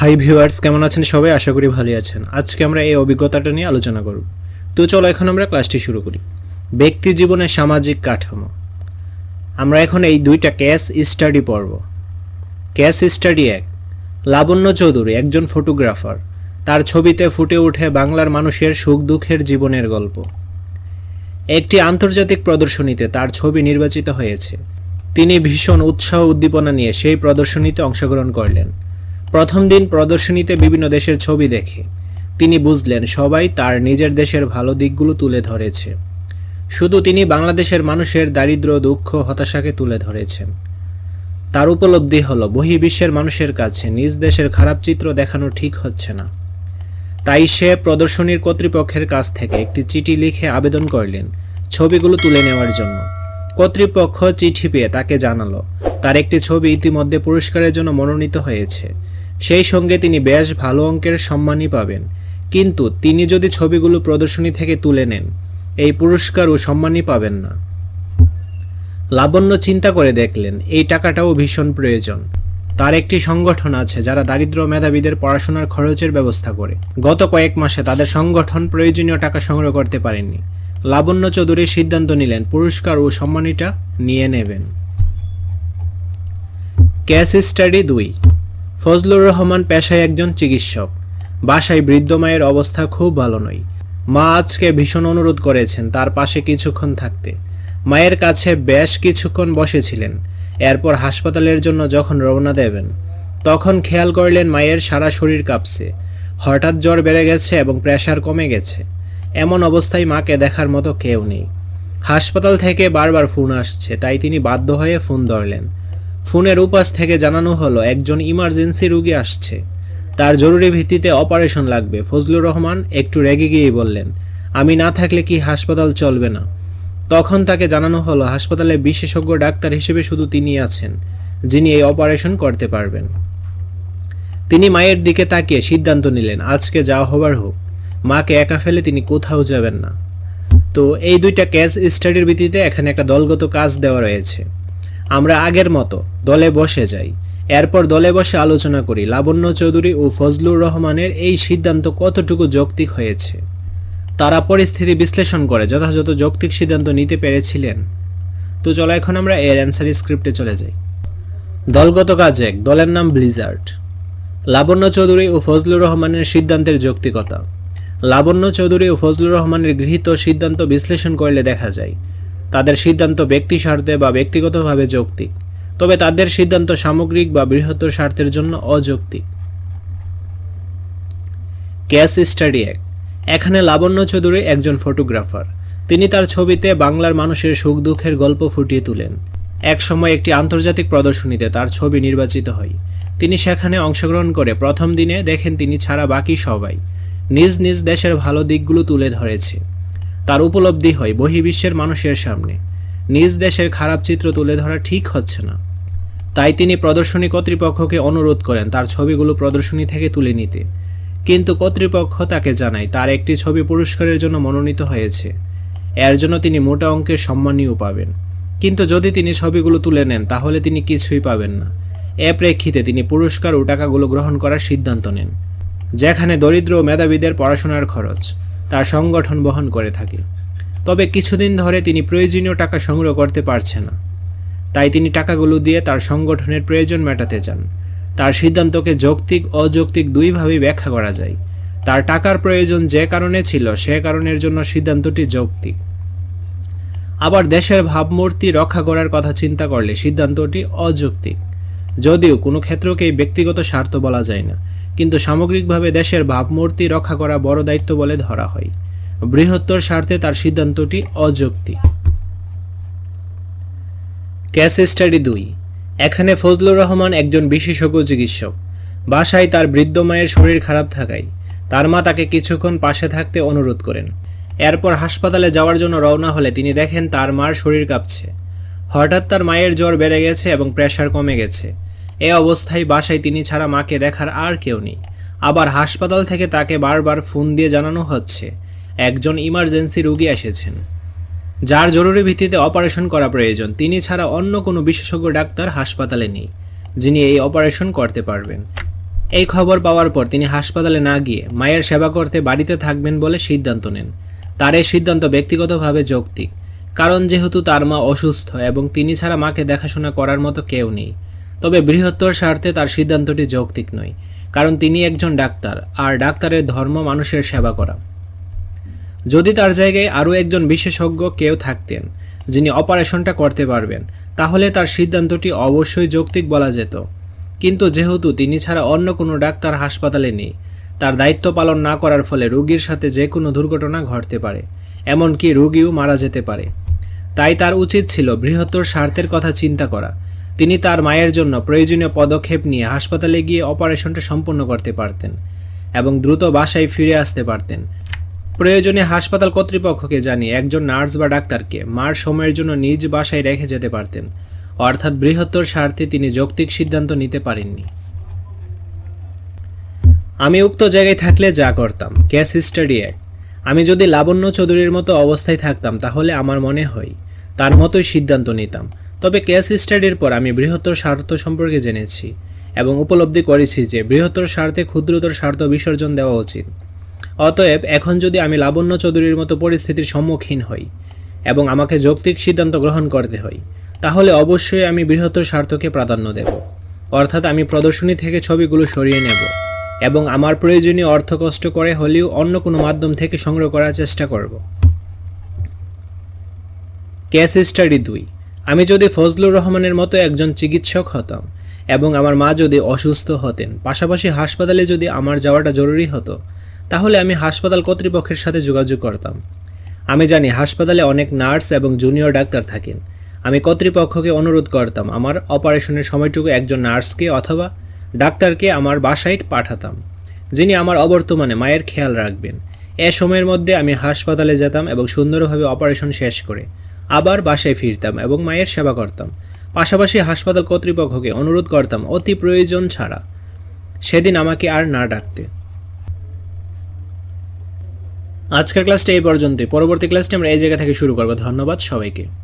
Hi viewers কেমন আছেন সবাই? আশা করি ভালোই আছেন। আজকে আমরা এই অভিজ্ঞতাটা নিয়ে আলোচনা করব। তো চলো, এখন আমরা ক্লাসটি শুরু করি। ব্যক্তি জীবনের সামাজিক কাঠামো। আমরা এখন এই দুইটা ক্যাস স্টাডি পড়ব। ক্যাস স্টাডি এক, লাবণ্য চৌধুরী, একজন ফটোগ্রাফার তার ছবিতে ফুটে ওঠে বাংলার মানুষের সুখ দুঃখের জীবনের গল্প। একটি আন্তর্জাতিক প্রদর্শনীতে তার ছবি নির্বাচিত হয়েছে। তিনি ভীষণ উৎসাহ উদ্দীপনা নিয়ে সেই প্রদর্শনীতে অংশগ্রহণ করলেন। প্রথম দিন প্রদর্শনীতে বিভিন্ন দেশের ছবি দেখে। তিনি বুঝলেন, সবাই তার নিজের দেশের ভালো দিকগুলো তুলে ধরেছে। শুধু তিনি বাংলাদেশের মানুষের দারিদ্র্য দুঃখ, হতাশাকে তুলে ধরেছেন। তার উপলব্ধি হলো, বহির্বিশ্বের মানুষের কাছে নিজ দেশের খারাপ চিত্র দেখানো ঠিক হচ্ছে না। তাই সে প্রদর্শনীর কর্তৃপক্ষের কাছ থেকে একটি চিঠি লিখে আবেদন করলেন ছবিগুলো তুলে নেওয়ার জন্য। কর্তৃপক্ষ চিঠি পেয়ে তাকে জানালো, তার একটি ছবি ইতিমধ্যে পুরস্কারের জন্য মনোনীত হয়েছে। সেই সঙ্গে তিনি বেশ ভালো অঙ্কের সম্মানই পাবেন। কিন্তু তিনি যদি ছবিগুলো প্রদর্শনী থেকে তুলে নেন, এই পুরস্কার ও সম্মানই পাবেন না। লাবণ্য চিন্তা করে দেখলেন, এই টাকাটাও ভীষণ প্রয়োজন। তার একটি সংগঠন আছে যারা দারিদ্র মেধাবীদের পড়াশোনার খরচের ব্যবস্থা করে। গত কয়েক মাসে তাদের সংগঠন প্রয়োজনীয় টাকা সংগ্রহ করতে পারেনি লাবণ্য চৌধুরী সিদ্ধান্ত নিলেন, পুরস্কার ও সম্মানীটা নিয়ে নেবেন। ক্যাস স্টাডি দুই। ফজলুর রহমান পেশায় একজন চিকিৎসক। বাসায় বৃদ্ধ মায়ের অবস্থা খুব ভালো নয়। মা আজকে ভীষণ অনুরোধ করেছেন তার পাশে কিছুক্ষণ থাকতে। মায়ের কাছে বেশ কিছুক্ষণ বসেছিলেন। এরপর হাসপাতালের জন্য যখন রওনা দেবেন, তখন খেয়াল করলেন মায়ের সারা শরীর কাঁপছে। হঠাৎ জ্বর বেড়ে গেছে এবং প্রেশার কমে গেছে। এমন অবস্থায় মাকে দেখার মতো কেউ নেই। হাসপাতাল থেকে বারবার ফোন আসছে, তাই তিনি বাধ্য হয়ে ফোন ধরলেন। ফোনের উপাস থেকে জানানো হলো, একজন ইমার্জেন্সি রোগী আসছে। তার জরুরি ভিত্তিতে অপারেশন লাগবে। ফজলুর রহমান একটু রেগে গিয়ে বললেন, আমি না থাকলে কি হাসপাতাল চলবে না? তখন তাকে জানানো হলো, হাসপাতালে বিশেষজ্ঞ ডাক্তার হিসেবে শুধু তিনি আছেন, যিনি এই অপারেশন করতে পারবেন। তিনি মায়ের দিকে তাকিয়ে সিদ্ধান্ত নিলেন, আজকে যা হবার হোক, মাকে একা ফেলে তিনি কোথাও যাবেন না। তো এই দুইটা ক্যাস স্টাডির ভিত্তিতে এখানে একটা দলগত কাজ দেওয়া রয়েছে। আমরা আগের মতো দলে বসে যাই। এরপর দলে বসে আলোচনা করি। লাবণ্য চৌধুরী ও ফজলুর রহমানের এই সিদ্ধান্ত কতটুকু যৌক্তিক হয়েছে? তারা পরিস্থিতি বিশ্লেষণ করে, যথাযথ যৌক্তিক সিদ্ধান্ত নিতে পেরেছিলেন। তো চলো এখন আমরা এর অ্যান্সার স্ক্রিপ্টে চলে যাই। দলগত কাজ এক, দলের নাম ব্লিজার্ড লাবণ্য চৌধুরী ও ফজলুর রহমানের সিদ্ধান্তের যৌক্তিকতা। লাবণ্য চৌধুরী ও ফজলুর রহমানের গৃহীত সিদ্ধান্ত বিশ্লেষণ করলে দেখা যায় তাদের সিদ্ধান্ত ব্যক্তি স্বার্থে বা ব্যক্তিগতভাবে যৌক্তিক, তবে তাদের সিদ্ধান্ত সামগ্রিক বা বৃহত্তর স্বার্থের জন্য অযৌক্তিক। ক্যাস স্টাডি এক। এখানে লাবণ্য চৌধুরী একজন ফটোগ্রাফার। তিনি তার ছবিতে বাংলার মানুষের সুখ দুঃখের গল্প ফুটিয়ে তোলেন। এক সময় একটি আন্তর্জাতিক প্রদর্শনীতে তার ছবি নির্বাচিত হয়। তিনি সেখানে অংশগ্রহণ করে প্রথম দিনে দেখেন তিনি ছাড়া বাকি সবাই নিজ নিজ দেশের ভালো দিকগুলো তুলে ধরেছে। তার উপলব্ধি হয় বহির্বিশ্বের মানুষের সামনে। নিজ দেশের খারাপ চিত্র তুলে ধরা ঠিক হচ্ছে না। তাই তিনি প্রদর্শনী কর্তৃপক্ষকে অনুরোধ করেন তার ছবিগুলো প্রদর্শনী থেকে তুলে নিতে। কিন্তু কর্তৃপক্ষ তাকে জানায়, তার একটি ছবি পুরস্কারের জন্য মনোনীত হয়েছে। এর জন্য তিনি মোটা অঙ্কের সম্মানীয় পাবেন। কিন্তু যদি তিনি ছবিগুলো তুলে নেন, তাহলে তিনি কিছুই পাবেন না। এ প্রেক্ষিতে তিনি পুরস্কার ও টাকাগুলো গ্রহণ করার সিদ্ধান্ত নেন, যেখানে দরিদ্র ও মেধাবীদের পড়াশোনার খরচ। তার সংগঠন বহন করে থাকে। তবে কিছুদিন ধরে তিনি প্রয়োজনীয় টাকা সংগ্রহ করতে পারছে না। তাই তিনি টাকাগুলো দিয়ে তার সংগঠনের প্রয়োজন মেটাতে চান। তার সিদ্ধান্তকে যৌক্তিক, অযৌক্তিক দুইভাবেই ব্যাখ্যা করা যায়। তার টাকার প্রয়োজন যে কারণে ছিল, সে কারণের জন্য সিদ্ধান্তটি যৌক্তিক। আবার দেশের ভাবমূর্তি রক্ষা করার কথা চিন্তা করলে সিদ্ধান্তটি অযৌক্তিক। যদিও কোনো ক্ষেত্রকেই ব্যক্তিগত স্বার্থ বলা যায় না। কিন্তু সামগ্রিকভাবে দেশের ভাবমূর্তি রক্ষা করা বড় দায়িত্ব বলে ধরা হয়। বৃহত্তর স্বার্থে তার সিদ্ধান্তটি অযৌক্তিক ক্যাস স্টাডি দুই। এখানে ফজলুর রহমান একজন বিশেষজ্ঞ চিকিৎসক। বাসায় তার বৃদ্ধ মায়ের শরীর খারাপ থাকায় তার মা তাকে কিছুক্ষণ পাশে থাকতে অনুরোধ করেন। এরপর হাসপাতালে যাওয়ার জন্য রওনা হলে তিনি দেখেন তার মার শরীর কাঁপছে। হঠাৎ তার মায়ের জ্বর বেড়ে গেছে এবং প্রেশার কমে গেছে। এ অবস্থায় বাসায় তিনি ছাড়া মাকে দেখার আর কেউ নেই। আবার হাসপাতাল থেকে তাকে বারবার ফোন দিয়ে জানানো হচ্ছে। একজন ইমার্জেন্সি রুগী এসেছেন। যার জরুরি ভিত্তিতে অপারেশন করা প্রয়োজন, তিনি ছাড়া অন্য কোনো বিশেষজ্ঞ ডাক্তার হাসপাতালে নেই, যিনি এই অপারেশন করতে পারবেন। এই খবর পাওয়ার পর তিনি হাসপাতালে না গিয়ে মায়ের সেবা করতে বাড়িতে থাকবেন বলে সিদ্ধান্ত নেন। তার এই সিদ্ধান্ত ব্যক্তিগতভাবে যৌক্তিক, কারণ যেহেতু তার মা অসুস্থ এবং তিনি ছাড়া মাকে দেখাশোনা করার মতো কেউ নেই। তবে বৃহত্তর স্বার্থে তার সিদ্ধান্তটি যৌক্তিক নয়, কারণ তিনি একজন ডাক্তার, আর ডাক্তারের ধর্ম মানুষের সেবা করা। যদি তার জায়গায় আরও একজন বিশেষজ্ঞ কেউ থাকতেন, যিনি অপারেশনটা করতে পারবেন, তাহলে তার সিদ্ধান্তটি অবশ্যই যৌক্তিক বলা যেত। কিন্তু যেহেতু তিনি ছাড়া অন্য কোনো ডাক্তার হাসপাতালে নেই, তার দায়িত্ব পালন না করার ফলে রোগীর সাথে যে কোনো দুর্ঘটনা ঘটতে পারে, এমনকি রোগীও মারা যেতে পারে। তাই তার উচিত ছিল বৃহত্তর স্বার্থের কথা চিন্তা করা তিনি তার মায়ের জন্য প্রয়োজনীয় পদক্ষেপ নিয়ে হাসপাতালে গিয়ে অপারেশনটা সম্পন্ন করতে পারতেন এবং দ্রুত বাসায় ফিরে আসতে পারতেন। প্রয়োজনে হাসপাতাল কর্তৃপক্ষকে জানিয়ে একজন নার্স বা ডাক্তারকে মার সময়ের জন্য নিজ বাসায় রেখে যেতে পারতেন। অর্থাৎ বৃহত্তর স্বার্থে তিনি যৌক্তিক সিদ্ধান্ত নিতে পারেননি। আমি উক্ত জায়গায় থাকলে যা করতাম, ক্যাশ স্টাডি এক। আমি যদি লাবণ্য চৌধুরীর মতো অবস্থায় থাকতাম, তাহলে আমার মনে হয় তার মতোই সিদ্ধান্ত নিতাম। তবে ক্যাশ স্টাডির পর আমি বৃহত্তর স্বার্থ সম্পর্কে জেনেছি এবং উপলব্ধি করেছি যে বৃহত্তর স্বার্থে ক্ষুদ্রতর স্বার্থ বিসর্জন দেওয়া উচিত। অতএব এখন যদি আমি লাবণ্য চৌধুরীর মতো পরিস্থিতির সম্মুখীন হই এবং আমাকে যৌক্তিক সিদ্ধান্ত গ্রহণ করতে হয় তাহলে অবশ্যই আমি বৃহত্তর স্বার্থকে প্রাধান্য দেব। অর্থাৎ আমি প্রদর্শনী থেকে ছবিগুলো সরিয়ে নেব এবং আমার প্রয়োজনীয় অর্থ কষ্ট করে হলেও অন্য কোনো মাধ্যম থেকে সংগ্রহ করার চেষ্টা করব। কেস স্টাডি দুই। আমি যদি ফজলুর রহমানের মতো একজন চিকিৎসক হতাম এবং আমার মা যদি অসুস্থ হতেন, পাশাপাশি হাসপাতালে যদি আমার যাওয়াটা জরুরি হতো, তাহলে আমি হাসপাতাল কর্তৃপক্ষের সাথে যোগাযোগ করতাম। আমি জানি হাসপাতালে অনেক নার্স এবং জুনিয়র ডাক্তার থাকেন। আমি কর্তৃপক্ষকে অনুরোধ করতাম আমার অপারেশনের সময়টুকু একজন নার্সকে অথবা ডাক্তারকে আমার বাসায় পাঠাতাম, যিনি আমার অবর্তমানে মায়ের খেয়াল রাখবেন। এ সময়ের মধ্যে আমি হাসপাতালে যেতাম এবং সুন্দরভাবে অপারেশন শেষ করে আবার বাসায় ফিরতাম এবং মায়ের সেবা করতাম। পাশাপাশি হাসপাতাল কর্তৃপক্ষকে অনুরোধ করতাম, অতি প্রয়োজন ছাড়া। সেদিন আমাকে আর না ডাকতে। আজকের ক্লাসটা এই পর্যন্তই। পরবর্তী ক্লাসটি আমরা এই জায়গা থেকে শুরু করব। ধন্যবাদ সবাইকে।